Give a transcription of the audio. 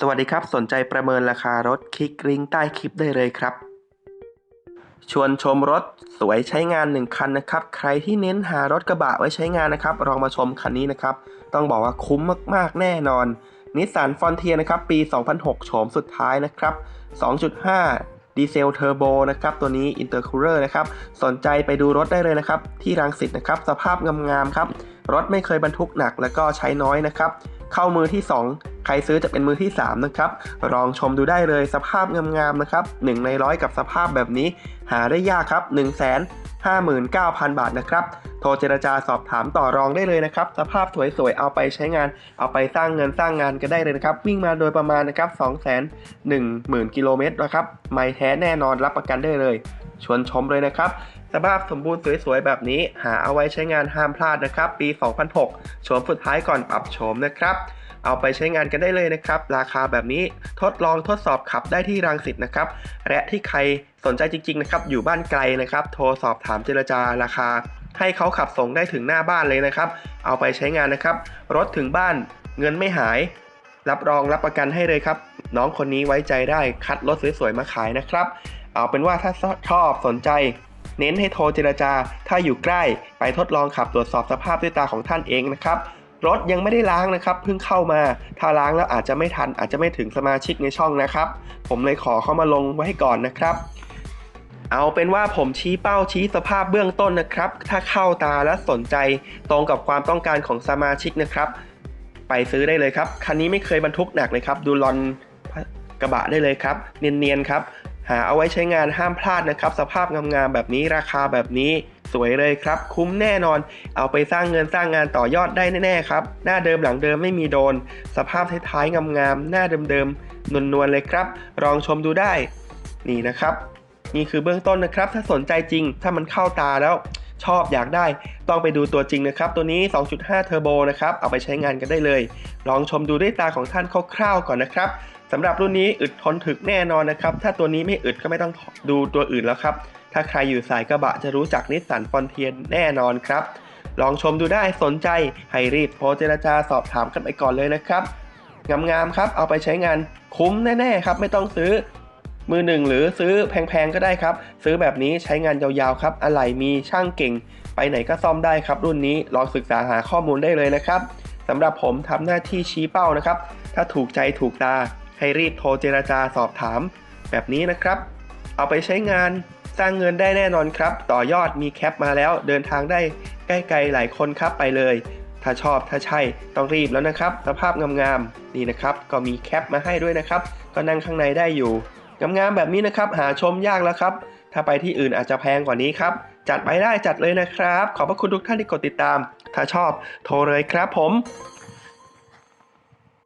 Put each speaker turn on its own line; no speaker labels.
สวัสดีครับ สนใจประเมินราคารถคลิกลิงก์ใต้คลิปได้เลยครับ ชวนชมรถสวยใช้งาน 1 คันนะครับ ใครที่เน้นหารถกระบะไว้ใช้งานนะครับลองมาชมคันนี้นะครับ ต้องบอกว่าคุ้มมากๆแน่นอนนิสสันฟอนเทียนะครับ ปี 2006 โฉมสุดท้ายนะครับ 2.5 ดีเซลเทอร์โบนะครับ ตัวนี้อินเตอร์คูลเลอร์นะครับ สนใจไปดูรถได้เลยนะครับ ที่รังสิตนะครับ สภาพงามๆครับ รถไม่เคยบรรทุกหนักแล้วก็ใช้น้อยนะครับ เข้ามือที่ 2 ใครซื้อจะเป็นมือที่ 3 นะครับ ลองชมดูได้เลยสภาพงามๆนะครับ 1 ในร้อยกับสภาพแบบนี้ หาได้ยากครับ1 5 9 0 0 0 บาทนะครับ โทรเจรจาสอบถามต่อรองได้เลยนะครับ สภาพสวยๆ เอาไปใช้งาน เอาไปสร้างเงินสร้างงานกันได้เลยนะครับ วิ่งมาโดยประมาณนะครับ2 1 0 0 0 0 กิโลเมตรนะครับ ไม่แท้แน่นอนรับประกันได้เลย ชวนชมเลยนะครับสภาพสมบูรณ์สวยๆ แบบนี้ หาเอาไว้ใช้งานห้ามพลาดนะครับ ปี 2006 โฉมสุดท้ายก่อนปรับโฉมนะครับ เอาไปใช้งานกันได้เลยนะครับ ราคาแบบนี้ทดลองทดสอบขับได้ที่รังสิตนะครับ และที่ใครสนใจจริงๆนะครับ อยู่บ้านไกลนะครับ โทรสอบถามเจรจาราคา ให้เขาขับส่งได้ถึงหน้าบ้านเลยนะครับ เอาไปใช้งานนะครับ รถถึงบ้านเงินไม่หาย รับรองรับประกันให้เลยครับ น้องคนนี้ไว้ใจได้คัดรถสวยๆมาขายนะครับ เอาเป็นว่าถ้าชอบสนใจเน้นให้โทรเจรจา ถ้าอยู่ใกล้ ไปทดลองขับตรวจสอบสภาพด้วยตาของท่านเองนะครับ รถยังไม่ได้ล้างนะครับเพิ่งเข้ามา ถ้าล้างแล้วอาจจะไม่ทันอาจจะไม่ถึงสมาชิกในช่องนะครับ ผมเลยขอเข้ามาลงไว้ให้ก่อนนะครับ เอาเป็นว่าผมชี้เป้าชี้สภาพเบื้องต้นนะครับ ถ้าเข้าตาและสนใจตรงกับความต้องการของสมาชิกนะครับ ไปซื้อได้เลยครับ คันนี้ไม่เคยบรรทุกหนักเลยครับ ดูลอนกระบะได้เลยครับ เนียนๆครับ หาเอาไว้ใช้งานห้ามพลาดนะครับ สภาพงามๆแบบนี้ราคาแบบนี้สวยเลยครับ คุ้มแน่นอน เอาไปสร้างเงินสร้างงานต่อยอดได้แน่ๆครับ หน้าเดิมหลังเดิมไม่มีโดน สภาพท้ายๆงามๆหน้าเดิมๆนวลๆเลยครับ ลองชมดูได้ นี่นะครับ นี่คือเบื้องต้นนะครับ ถ้าสนใจจริง ถ้ามันเข้าตาแล้วชอบอยากได้ ต้องไปดูตัวจริงนะครับ ตัวนี้ 2.5 เทอร์โบนะครับ เอาไปใช้งานกันได้เลย ลองชมดูด้วยตาของท่านคร่าวๆก่อนนะครับ สำหรับรุ่นนี้อึดทนถึกแน่นอนนะครับ ถ้าตัวนี้ไม่อึดก็ไม่ต้องดูตัวอื่นแล้วครับ ถ้าใครอยู่สายกระบะจะรู้จักนิสสันฟอนเทียนแน่นอนครับ ลองชมดูได้สนใจให้รีบโทรเจรจาสอบถามกันไปก่อนเลยนะครับ งามๆครับ เอาไปใช้งานคุ้มแน่ๆครับ ไม่ต้องซื้อมือหนึ่งหรือซื้อแพงๆก็ได้ครับ ซื้อแบบนี้ใช้งานยาวๆครับ อะไหล่มีช่างเก่ง ไปไหนก็ซ่อมได้ครับ รุ่นนี้ลองศึกษาหาข้อมูลได้เลยนะครับสำหรับผมทำหน้าที่ชี้เป้านะครับ ถ้าถูกใจถูกตา ให้รีบโทรเจราจาสอบถาม แบบนี้นะครับ เอาไปใช้งานสร้างเงินได้แน่นอนครับ ต่อยอดมีแคปมาแล้ว เดินทางได้ใกล้ไกลหลายคนครับไปเลย ถ้าชอบถ้าใช่ต้องรีบแล้วนะครับ สภาพงามๆนี่นะครับ ก็มีแคปมาให้ด้วยนะครับ ก็นั่งข้างในได้อยู่งามๆแบบนี้นะครับ หาชมยากแล้วครับ ถ้าไปที่อื่นอาจจะแพงกว่านี้ครับ จัดไปได้จัดเลยนะครับ ขอบพระคุณทุกท่านที่กดติดตาม ถ้าชอบโทรเลยครับผม